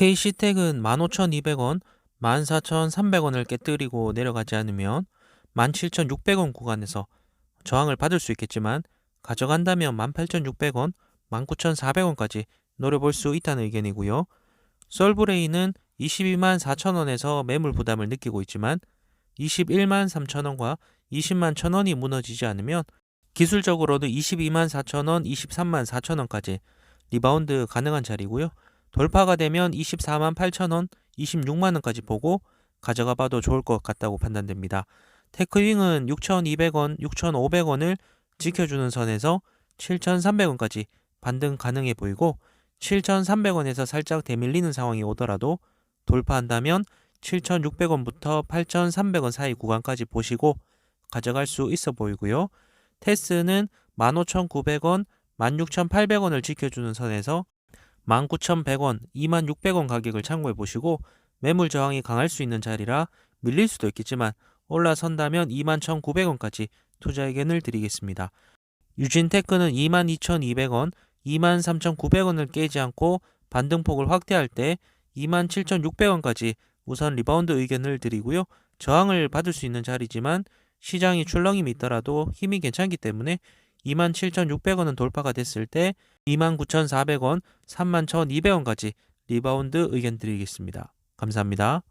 K시택은 15,200원, 14,300원을 깨뜨리고 내려가지 않으면 17,600원 구간에서 저항을 받을 수 있겠지만 가져간다면 18,600원, 19,400원까지 노려볼 수 있다는 의견이고요. 솔브레이는 22만 4천원에서 매물 부담을 느끼고 있지만 21만 3천원과 20만 1천원이 무너지지 않으면 기술적으로도 22만 4천원, 23만 4천원까지 리바운드 가능한 자리고요. 돌파가 되면 24만 8천원, 26만 원까지 보고 가져가 봐도 좋을 것 같다고 판단됩니다. 테크윙은 6,200원, 6,500원을 지켜주는 선에서 7,300원까지 반등 가능해 보이고 7,300원에서 살짝 대밀리는 상황이 오더라도 돌파한다면 7,600원부터 8,300원 사이 구간까지 보시고 가져갈 수 있어 보이고요. 테스는 15,900원, 16,800원을 지켜주는 선에서 19,100원, 26,600원 가격을 참고해 보시고 매물 저항이 강할 수 있는 자리라 밀릴 수도 있겠지만 올라선다면 21,900원까지 투자 의견을 드리겠습니다. 유진테크는 22,200원, 23,900원을 깨지 않고 반등폭을 확대할 때 27,600원까지 우선 리바운드 의견을 드리고요. 저항을 받을 수 있는 자리지만 시장이 출렁임이 있더라도 힘이 괜찮기 때문에 27,600원은 돌파가 됐을 때 29,400원, 31,200원까지 리바운드 의견 드리겠습니다. 감사합니다.